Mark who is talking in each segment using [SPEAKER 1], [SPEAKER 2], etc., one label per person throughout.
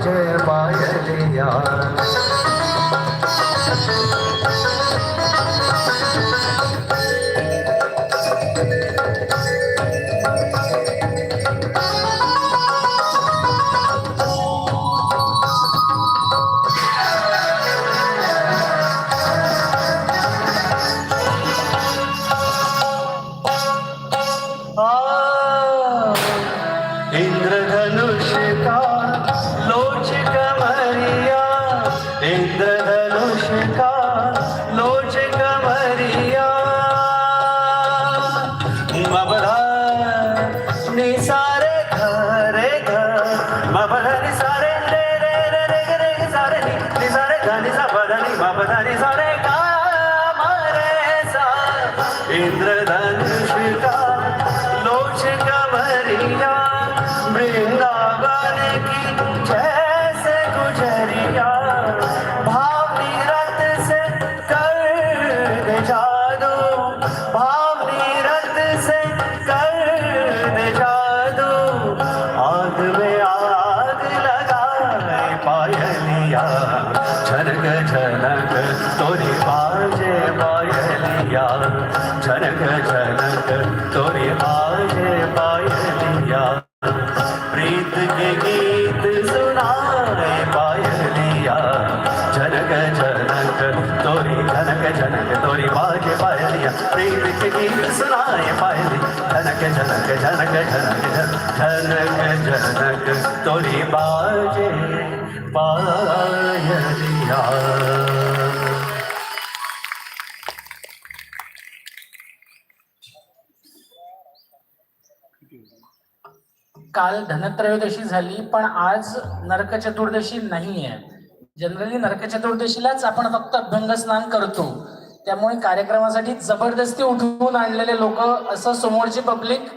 [SPEAKER 1] बाज पायलिया इंद्रधनुष मबधा निसारे झनक झनक तोरी बाजे पायलिया प्रीत के गीत सुनाए पायलिया झनक झनक तोरी झनक झनक तोरी बाजे पायलिया प्रीत के गीत सुनाए पायली झनक झनक झनक झनक झनक झनक तोरी बाजे पायलिया
[SPEAKER 2] काल धनत्रयोदशी झाली पण आज नरक चतुर्दशी नाही आहे जनरली नरक चतुर्दशीलाच आपण फक्त अभ्यंग स्नान करतो. त्यामुळे कार्यक्रमासाठी जबरदस्ती उठवून आणलेले लोक असं समोरची पब्लिक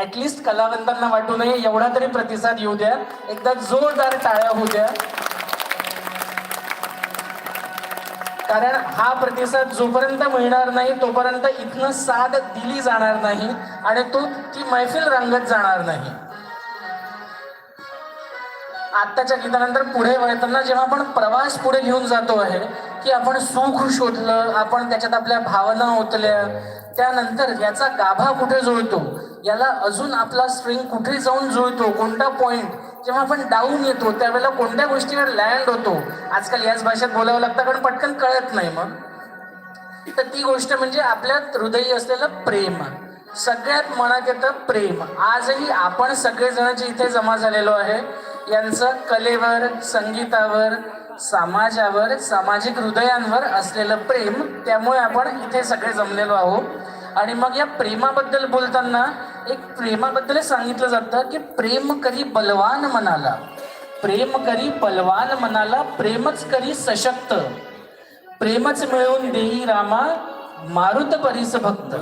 [SPEAKER 2] ऍटलिस्ट कलावंतांना वाटू नये एवढा तरी प्रतिसाद येऊ द्या. एकदा जोरदार टाळ्या होऊ द्या. कारण हा प्रतिसाद जोपर्यंत मिळणार नाही तोपर्यंत इथनं साथ दिली जाणार नाही आणि तो ती मैफिल रंगत जाणार नाही. आत्ताच्या गीतानंतर पुढे वळताना जेव्हा आपण प्रवास पुढे घेऊन जातो आहे की आपण सुख शोधलं आपण त्याच्यात आपल्या भावना ओतल्या त्यानंतर याचा गाभा कुठे जुळतो? याला अजून आपला स्ट्रिंग कुठे जाऊन जुळतो? कोणता पॉईंट जेव्हा आपण डाऊन येतो त्यावेळेला कोणत्या गोष्टीवर लँड होतो? आजकाल याच भाषेत बोलावं लागतं कारण पटकन कळत नाही मग. तर ती गोष्ट म्हणजे आपल्यात हृदयी असलेलं प्रेम. सगळ्यात मनात येतं प्रेम. आजही आपण सगळेजण जे इथे जमा झालेलो आहे यांचं कलेवर संगीतावर समाजावर सामाजिक हृदयांवर असलेलं प्रेम त्यामुळे आपण इथे सगळे जमलेलो आहोत. आणि मग या प्रेमाबद्दल बोलताना एक प्रेमाबद्दल सांगितलं जातं की प्रेम करी बलवान मनाला. प्रेम करी बलवान मनाला प्रेमच करी सशक्त. प्रेमच मिळवून देई रामा मारुत परिस भक्त.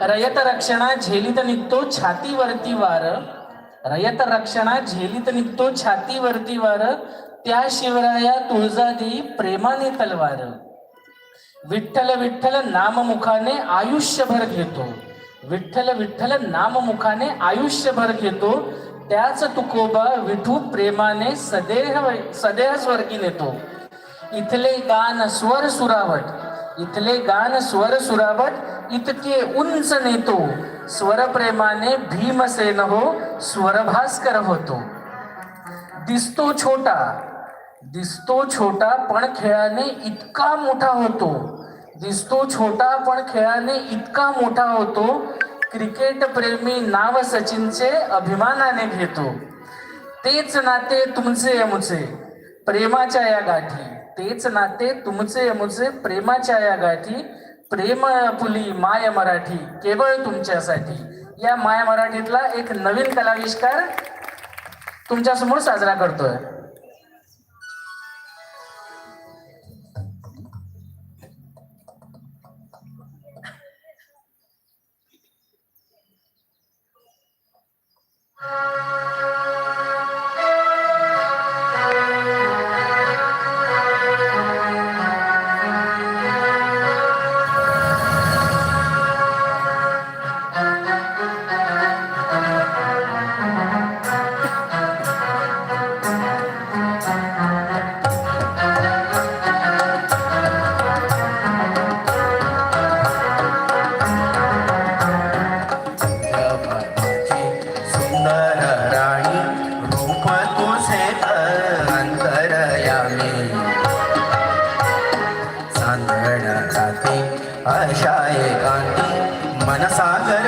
[SPEAKER 2] रयत रक्षणा झेलित निघतो छातीवरती वार. रयत रक्षणा झेलीत निघतो छातीवरती वार त्या शिवराया तुळजादी प्रेमाने तलवार. विठ्ठल विठ्ठल नाममुखाने आयुष्यभर घेतो. विठ्ठल विठ्ठल नाममुखाने आयुष्यभर घेतो. त्याच तुकोबा विठू प्रेमाने सदेह सदेह स्वर्गी नेतो. इथले गान स्वर सुरावट इथले गान स्वर सुरावट इतके उंच नेतो. स्वरप्रेमाने भीमसेन हो स्वरभास्कर होतो. दिसतो छोटा दिसतो छोटा पण खेळाने इतका मोठा होतो. दिसतो छोटा पण खेळाने इतका मोठा होतो. क्रिकेट प्रेमी नाव सचिनचे अभिमानाने घेतो. तेच नाते तुमचे यमुचे प्रेमाच्या या गाठी. तेच नाते तुमचे यमुचे प्रेमाच्या या गाठी. प्रेम पुली माय मराठी केवळ तुमच्यासाठी. या माय मराठीतला एक नवीन कलाविष्कार तुमच्यासमोर साजरा करतोय.
[SPEAKER 3] Mana sahaja.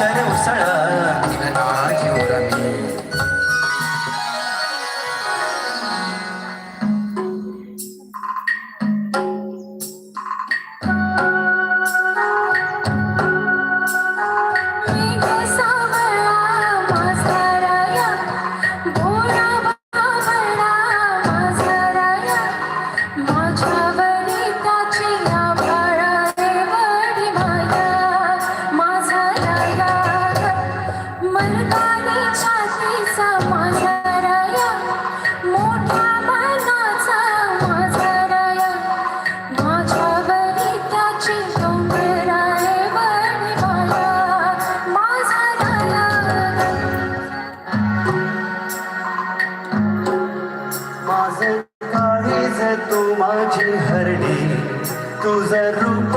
[SPEAKER 3] सागर उसळ. दिल नाही